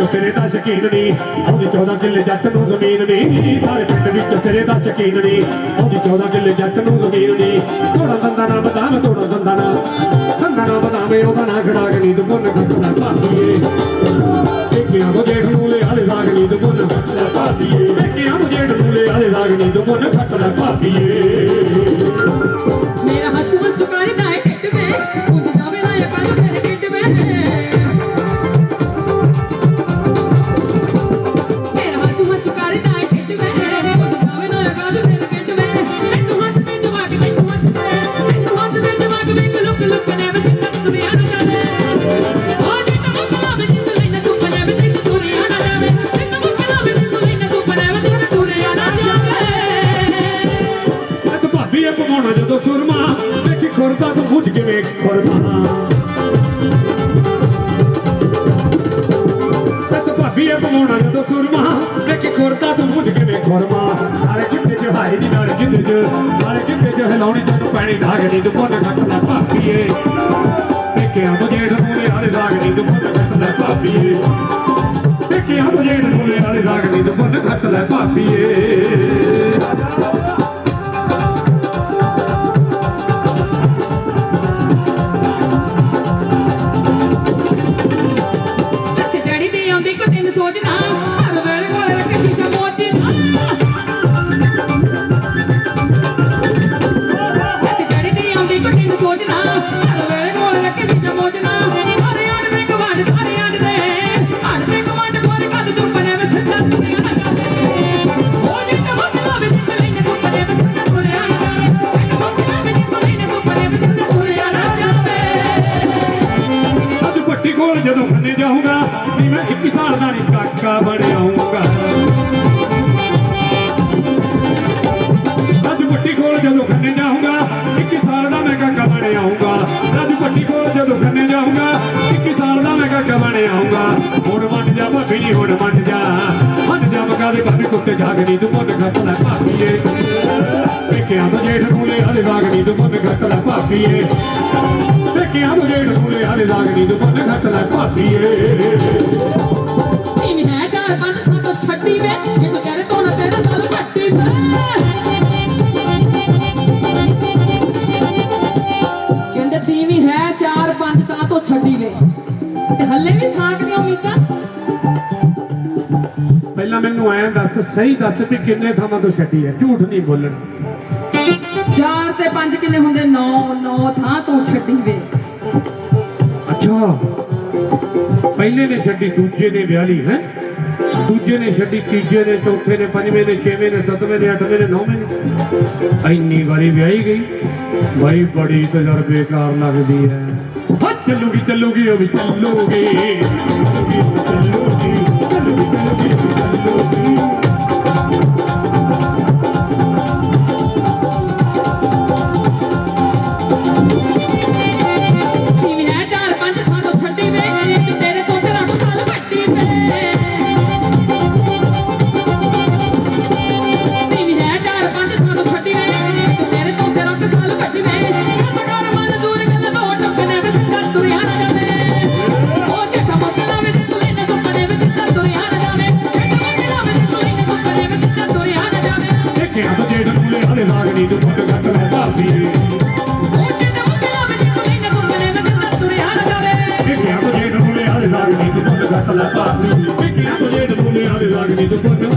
ਸਿਰੇ ਦਾ ਸ਼ਕੀਨ ਨਹੀਂ। ਉਹਦੀ 14 ਕਿੱਲੇ ਜੱਟ ਨੂੰ ਜ਼ਮੀਨ ਨਹੀਂ। ਸਾਰੇ ਪਿੰਡ ਵਿੱਚ ਸਿਰੇ ਦਾ ਸ਼ਕੀਨ ਨਹੀਂ। ਉਹਦੀ 14 ਕਿੱਲੇ ਜੱਟ ਨੂੰ ਜ਼ਮੀਨ ਨਹੀਂ। ਥੋੜਾ ਦੰਦਾ ਨਾ ਬਦਾਮ ਥੋੜਾ ਦੰਦਾ ਨਾ ਦੰਦਾ ਨਾ ਬਦਾਮ ਉਹਦਾ ਨਾ ਖੜਾ ਕੇ ਨੀਂਦ ਪੁੰਨ ਖੱਟਣਾ ਭਾਦੀਏ ਦੇਖਿਆ ਉਹ ਜੇਠ ਮੂਲੇ ਲੈ ਆਲੇ ਲਾਗ ਨੀਂਦ ਪੁੰਨ ਖੱਟਣਾ ਭਾਦੀਏ ਦੇਖਿਆ ਉਹ ਜੇਠ ਮੂਲੇ ਲੈ ਆਲੇ ਲਾਗ ਨੀਂਦ ਪੁੰਨ ਖੱਟਣਾ ਭਾਦੀਏ ਇੱਕ ਪਵਾਉਣਾ ਜਦੋਂ ਸੁਰਮਾ। ਦੇਖੀ ਖੁਰਦਾ ਤੂੰ ਪੁੱਛ ਕਿਵੇਂ ਖੁਰਮਾ। ਨਾਲੇ ਕਿੱਤੇ ਚ ਦੀ ਨਾਲ ਕਿੱਤੇ ਚ। ਨਾਲੇ ਕਿੱਤੇ ਚ ਹਿਲਾਉਣੀ ਤੈਨੂੰ ਪੈਣੀ ਢਾਗ ਨਹੀਂ ਤੂੰ ਪੁੱਤ ਘੱਟਦਾ ਭਾਬੀਏ। ਦੇਖਿਆ ਤੂੰ ਜੇਠ ਮੂਲੇ ਵਾਲੇ ਦਾਗ ਨਹੀਂ ਤੂੰ ਪੁੱਤ ਘੱਟਦਾ ਭਾਬੀਏ। ਦੇਖਿਆ ਤੂੰ ਜੇਠ ਮੂਲੇ ਵਾਲੇ ਦਾਗ ਨਹੀਂ ਤੂੰ ਪੁੱਤ ਘੱਟਦਾ ਭਾਬੀਏ। ਰੱਖ ਕੋਲ ਜਦੋਂ ਖੰਨੇ ਜਾਊਂਗਾ, ਵੀ ਮੈਂ 21 ਸਾਲ ਦਾ ਨਹੀਂ ਕਾਕਾ ਬਣਿਆਉਂਗਾ ਅੱਜ ਭੱਟੀ ਕੋਲ ਜਦੋਂ ਖੰਨੇ ਜਾਊਂਗਾ 21 ਸਾਲ ਦਾ ਮੈਂ ਕਾਕਾ ਬਣਿਆਉਂਗਾ ਅੱਜ ਭੱਟੀ ਕੋਲ ਜਦੋਂ ਖੰਨੇ ਜਾਊਂਗਾ 21 ਸਾਲ ਦਾ ਮੈਂ ਕਾਕਾ ਬਣਿਆਉਂਗਾ ਹੁਣ ਮੰਨ ਜਾ ਭਾਬੀ ਜੀ, ਹੁਣ ਮੰਨ ਜਾ। ਮੰਨ ਜਾ ਮਗਾ ਦੇ ਭਾਬੀ ਕੁੱਤੇ ਜਾਗਦੀ, ਤੂੰ ਮੁੰਨ ਘੱਟ ਲੈ ਭਾਬੀਏ ਵੇਖਿਆ ਤਾਂ ਜੇਠ ਮੂਲੇ ਹਲੇ ਲਾਗਦੀ ਤੂੰ ਮੁੰਨ ਘੱਟ ਲੈ ਭਾਬੀਏ। ਦੇਖਿਆ ਤੂੰ ਜੇਠ ਮੂਲੇ ਹਲੇ ਲਾਗਦੀ ਤੂੰ ਮੁੰਨ ਘੱਟ ਲੈ ਭਾਬੀਏ। ਤੀਵੀਂ ਹੈ ਚਾਰ ਪੰਜ ਥਾਂ ਤੋਂ ਛੱਡੀ ਵੇ ਜੇ ਤੂੰ ਕਹਿ ਤੋ ਨਾ ਤੇਰਾ ਨਾਲ ਘੱਟੀ ਵੇ। ਕਹਿੰਦੇ ਤੀਵੀਂ ਹੈ ਚਾਰ ਪੰਜ ਥਾਂ ਤੋਂ ਛੱਡੀ ਵੇ ਤੇ ਹੱਲੇ ਵੀ ਥਾਕ ਨਹੀਂ ਉਮੀਦਾਂ ਪਹਿਲਾਂ ਮੈਨੂੰ ਐਂ ਦੱਸ ਸਹੀ ਦੱਸ ਵੀ ਕਿੰਨੇ ਥਾਵਾਂ ਤੋਂ ਛੱਡੀ ਹੈ ਝੂਠ ਨਹੀਂ ਬੋਲਣਾ। ਚਾਰ ਤੇ ਪੰਜ ਕਿੰਨੇ ਹੁੰਦੇ? 9 9 ਥਾਂ ਤੋਂ ਛੱਡੀ ਵੇ। ਅੱਛਾ। ਪਹਿਲੇ ਨੇ ਛੱਡੀ, ਦੂਜੇ ਨੇ ਵਿਆਹ ਲਈ ਹੈ? ਦੂਜੇ ਨੇ ਛੱਡੀ, ਤੀਜੇ ਨੇ, ਚੌਥੇ ਨੇ, ਪੰਜਵੇਂ ਨੇ, ਛੇਵੇਂ ਨੇ, ਸੱਤਵੇਂ ਨੇ, ਅੱਠਵੇਂ ਨੇ, ਨੌਵੇਂ ਨੇ। ਇੰਨੀ ਵਾਰੀ ਵਿਆਹੀ ਗਈ। ਬਾਈ, ਬੜੀ ਤਜਰਬੇਕਾਰ ਲੱਗਦੀ ਹੈ ਹਾਂ ਚੱਲੂਗੀ ਚੱਲੂਗੀ, ਉਹ ਵੀ ਚੱਲੂਗੀ ਚੱਲੂਗੀ ਚੱਲੂਗੀ ਚੱਲੂਗੀ ਚੱਲੂਗੀ। ਪਨੇ ਵਿੱਚ ਕਰ ਦੁਨੀਆ ਨਾ ਜਾਵੇ ਦੇਖਿਆ ਤੂੰ ਜੇਠ ਮੂਲੇ ਹਲੇ ਲਾਗਣੀ ਤੂੰ ਮੁੰਡ ਘੱਟ ਲੈ ਭਾਬੀਏ ਦੇਖਿਆ ਤੂੰ ਜੇਠ ਮੂਲੇ ਹਲੇ ਲਾਗਣੀ ਤੂੰ